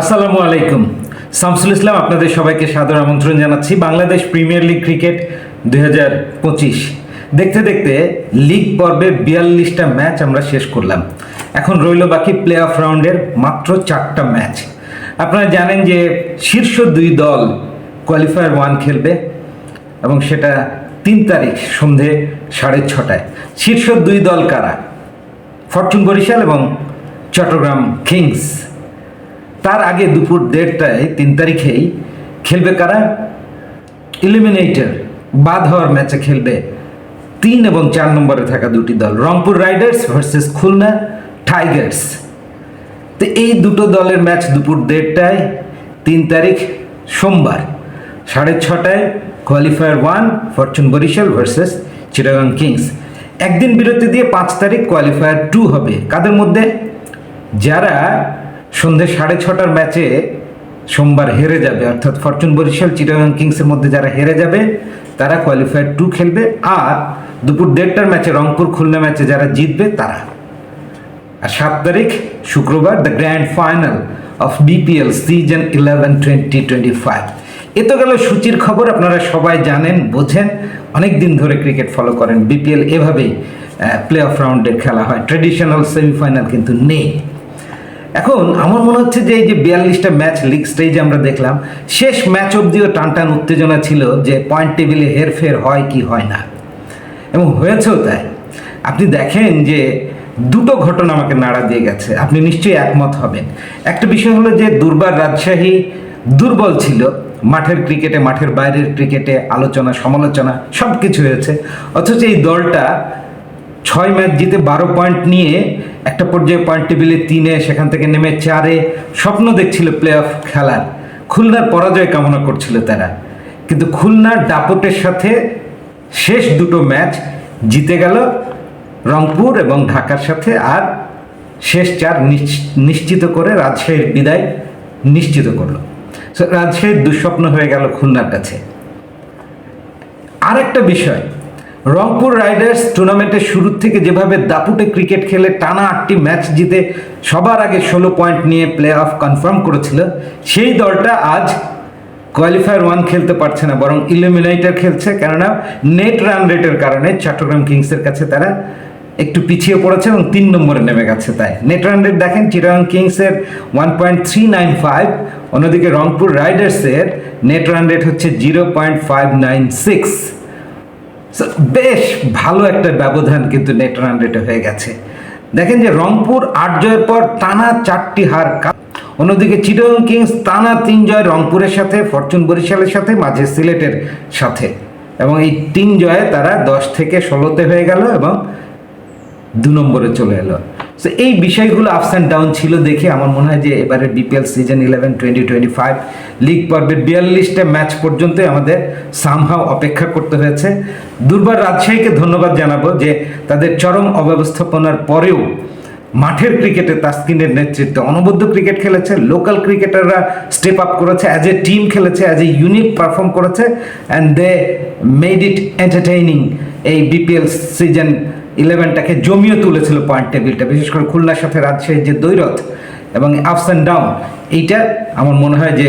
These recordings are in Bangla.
আসসালামু আলাইকুম। শামসুল ইসলাম, আপনাদের সবাইকে সাদর আমন্ত্রণ জানাচ্ছি। বাংলাদেশ প্রিমিয়ার লিগ ক্রিকেট দু হাজার পঁচিশ। দেখতে দেখতে লিগ পর্বে বিয়াল্লিশটা ম্যাচ আমরা শেষ করলাম। এখন রইল বাকি প্লে অফ রাউন্ডের মাত্র চারটা ম্যাচ। আপনারা জানেন যে শীর্ষ দুই দল কোয়ালিফায়ার ওয়ান খেলবে এবং সেটা তিন তারিখ সন্ধে সাড়ে ছটায়। শীর্ষ দুই দল কারা? ফরচুন বরিশাল এবং চট্টগ্রাম কিংস। তার আগে দুপুর দেড়টায়, তিন তারিখেই খেলবে কারা? ইলিমিনেটর বাদ হওয়ার ম্যাচে খেলবে তিন এবং চার নম্বরে থাকা দুটি দল। Rangpur riders versus Khulna tigers. তো এই দুটো দলের ম্যাচ দুপুর দেড়টায়, তিন তারিখ সোমবার, সাড়ে ছটায় qualifier one fortune Barishal versus Chittagong kings একদিন বিরতি দিয়ে পাঁচ তারিখ কোয়ালিফায়ার টু হবে। কাদের মধ্যে? যারা সন্ধ্যে সাড়ে ছটার ম্যাচে সোমবার হেরে যাবে। অর্থাৎ ফরচুন বরিশাল, চিটাগাং কিংসের মধ্যে যারা হেরে যাবে, তারা কোয়ালিফায়ার টু খেলবে। আর দুপুর দেড়টার ম্যাচে রংপুর খুলনা ম্যাচে যারা জিতবে, তারা। আর সাত তারিখ, শুক্রবার the grand final of BPL season eleven twenty twenty five এ তো গেল সূচির খবর, আপনারা সবাই জানেন, বোঝেন। অনেক দিন ধরে ক্রিকেট ফলো করেন। বিপিএল এভাবেই প্লে অফ রাউন্ডে খেলা হয়। ট্রেডিশনাল সেমিফাইনাল কিন্তু নেই। এখন আমার মনে হচ্ছে যে এই যে বিয়াল্লিশটা ম্যাচ লিগ স্টেজে আমরা দেখলাম, শেষ ম্যাচ অবধিও টান টান উত্তেজনা ছিল যে পয়েন্ট টেবিলে হেরফের হয় কি হয় না। এবং হয়েছেও তাই। আপনি দেখেন যে দুটো ঘটনা আমাকে নাড়া দিয়ে গেছে। আপনি নিশ্চয়ই একমত হবেন। একটা বিষয় হলো যে দুর্বার রাজশাহী দুর্বল ছিল। মাঠের ক্রিকেটে মাঠের বাইরের ক্রিকেটে আলোচনা, সমালোচনা সব কিছু হয়েছে। অথচ এই দলটা ছয় ম্যাচ জিতে বারো পয়েন্ট নিয়ে একটা পর্যায়ে পয়েন্ট টেবিলে তিনে, সেখান থেকে নেমে চারে, স্বপ্ন দেখছিল প্লে অফ খেলার। খুলনার পরাজয় কামনা করছিল তারা। কিন্তু খুলনার দাপটের সাথে শেষ দুটো ম্যাচ জিতে গেল রংপুর এবং ঢাকার সাথে আর শেষ চার নিশ্চিত করে রাজশাহীর বিদায় নিশ্চিত করল। রাজশাহীর দুঃস্বপ্ন হয়ে গেল খুলনার কাছে। আরেকটা বিষয় রংপুর রাইডার্স টুর্নামেন্টের শুরু থেকে যেভাবে দাপুটে ক্রিকেট খেলে টানা আটটি ম্যাচ জিতে সবার আগে ষোলো পয়েন্ট নিয়ে প্লে অফ কনফার্ম করেছিল, সেই দলটা আজ কোয়ালিফায়ার ওয়ান খেলতে পারছে না, বরং ইলিমিনেটর খেলছে। কেননা নেট রান রেটের কারণে চট্টগ্রাম কিংসের কাছে তারা একটু পিছিয়ে পড়েছে এবং তিন নম্বরে নেমে গেছে তাই। নেট রান রেট দেখেন চিটাগাং কিংসের one point three nine five অন্যদিকে রংপুর রাইডার্সের নেট রান রেট হচ্ছে zero point five nine six বেশ ভালো একটা ব্যবধান কিন্তু নেট রান রেটে হয়ে গেছে। দেখেন যে রংপুর আট জয়ের পর টানা চারটি হার অন্যদিকে চিটং কিংস টানা তিন জয় রংপুরের সাথে, ফরচুন বরিশালের সাথে, মাঝে সিলেটের সাথে। এবং এই তিন জয়ে তারা দশ থেকে ষোলোতে হয়ে গেল এবং দু নম্বরে চলে এলো। তো এই বিষয়গুলো আপস অ্যান্ড ডাউন ছিল দেখে আমার মনে হয় যে এবারে BPL season eleven twenty twenty five league পর্বের বিয়াল্লিশটা ম্যাচ পর্যন্তই আমাদের সামহাও অপেক্ষা করতে হয়েছে। দুর্বার রাজশাহীকে ধন্যবাদ জানাব যে তাদের চরম অব্যবস্থাপনার পরেও মাঠের ক্রিকেটে তাসকিনের নেতৃত্বে অনবদ্য ক্রিকেট খেলেছে লোকাল ক্রিকেটাররা স্টেপ আপ করেছে অ্যাজ এ টিম খেলেছে অ্যাজ এ ইউনিট পারফর্ম করেছে and they made it entertaining এই বিপিএল সিজন ইলেভেনটাকে জমিয়ে তুলেছিল পয়েন্ট টেবিলটা বিশেষ করে খুলনার সাথে রাজশাহীর যে দৈরথ এবং আপস অ্যান্ড ডাউন এইটা আমার মনে হয় যে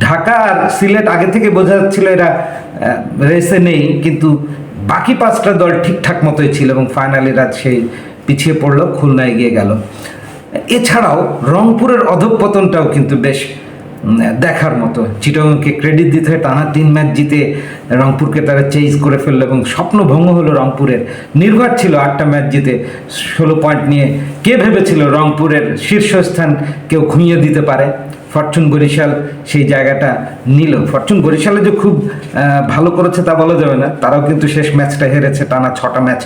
ঢাকা আর সিলেট আগে থেকে বোঝা যাচ্ছিল এরা রেসে নেই, কিন্তু বাকি পাঁচটা দল ঠিকঠাক মতোই ছিল এবং ফাইনালি রাজশাহী পিছিয়ে পড়ল খুলনা এগিয়ে গেল। এছাড়াও রংপুরের অধঃপতনটাও কিন্তু বেশ দেখার মতো। চিটংকে ক্রেডিট দিতে হয়, টানা তিন ম্যাচ জিতে রংপুরকে তারা চেঞ্জ করে ফেলল এবং স্বপ্নভঙ্গ হলো রংপুরের। নির্ভর ছিল আটটা ম্যাচ জিতে, ষোলো পয়েন্ট নিয়ে। কে ভেবেছিল রংপুরের শীর্ষস্থান কেউ ঘুমিয়ে দিতে পারে? ফরচুন বরিশাল সেই জায়গাটা নিল। ফরচুন বরিশালে যে খুব ভালো করেছে তা বলা যাবে না। তারাও কিন্তু শেষ ম্যাচটা হেরেছে, টানা ছটা ম্যাচ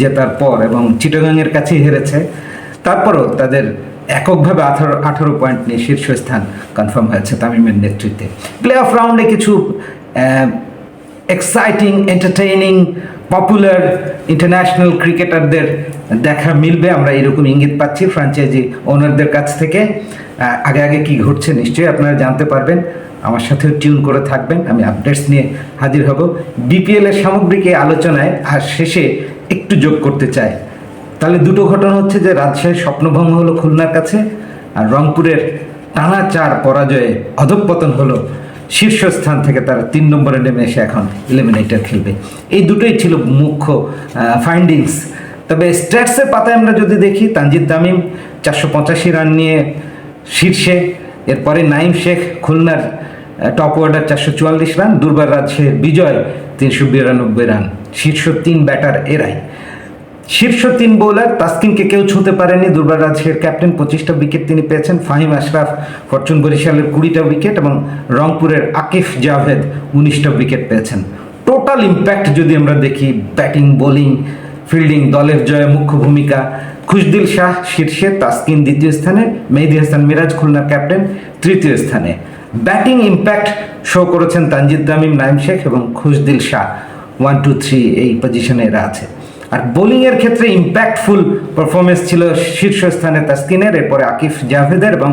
জেতার পর এবং চিটাগাংয়ের কাছেই হেরেছে। তারপরও তাদের এককভাবে আঠারো আঠারো পয়েন্ট নিয়ে শীর্ষস্থান কনফার্ম হয়েছে তামিমের নেতৃত্বে। প্লে অফ রাউন্ডে কিছু এক্সাইটিং এন্টারটেইনিং পপুলার ইন্টারন্যাশনাল ক্রিকেটারদের দেখা মিলবে, আমরা এরকম ইঙ্গিত পাচ্ছি ফ্র্যাঞ্চাইজি ওনারদের কাছ থেকে। আগে আগে কি ঘটছে নিশ্চয়ই আপনারা জানতে পারবেন। আমার সাথেও টিউন করে থাকবেন, আমি আপডেটস নিয়ে হাজির হব। বিপিএল এর সামগ্রিক এই আলোচনায় আর শেষে একটু যোগ করতে চাই। তাহলে দুটো ঘটনা হচ্ছে যে রাজশাহীর স্বপ্নভঙ্গ হলো খুলনার কাছে আর রংপুরের টানা চার পরাজয়ে অধঃপতন হলো শীর্ষস্থান থেকে তারা তিন নম্বরে নেমে এসে এখন ইলিমিনেটর খেলবে। এই দুটোই ছিল মুখ্য ফাইন্ডিংস তবে স্ট্যাটসের পাতায় আমরা যদি দেখি, তানজিদ তামিম চারশো পঁচাশি রান নিয়ে শীর্ষে, এরপরে নাইম শেখ খুলনার টপ অর্ডার চারশো চুয়াল্লিশ রান দুর্বার রাজশাহীর বিজয় তিনশো বিরানব্বই রান শীর্ষ তিন ব্যাটার এরাই। শীর্ষ তিন বোলার তাসকিনকে কেউ ছুঁতে পারেনি। দুর্বার রাজশাহীর ক্যাপ্টেন পঁচিশটা উইকেট তিনি পেয়েছেন। ফাহিম আশরাফ ফরচুন বরিশালের কুড়িটা উইকেট এবং রংপুরের আকিফ জাভেদ উনিশটা উইকেট পেয়েছেন। টোটাল ইম্প্যাক্ট যদি আমরা দেখি ব্যাটিং বোলিং ফিল্ডিং দলের জয়ে মুখ্য ভূমিকা, খুশদিল শাহ শীর্ষে, তাসকিন দ্বিতীয় স্থানে, মেহেদি হাসান মিরাজ খুলনার ক্যাপ্টেন তৃতীয় স্থানে। ব্যাটিং ইম্প্যাক্ট শো করেছেন তানজিদ তামিম, নাইম শেখ এবং Khushdil Shah. One two three এই পজিশনে এরা আছে। আর বোলিংয়ের ক্ষেত্রে ইম্প্যাক্টফুল পারফরমেন্স ছিল শীর্ষস্থানে তাসকিনের, এরপরে আকিফ জাভেদের এবং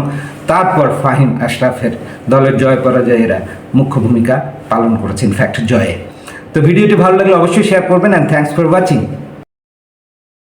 তারপর ফাহিম আশরাফের দলের জয় পরাজয়েরা মুখ্য ভূমিকা পালন করেছে ইনফ্যাক্ট জয়ে। তো ভিডিওটি ভালো লাগলে অবশ্যই শেয়ার করবেন অ্যান্ড থ্যাংকস ফর ওয়াচিং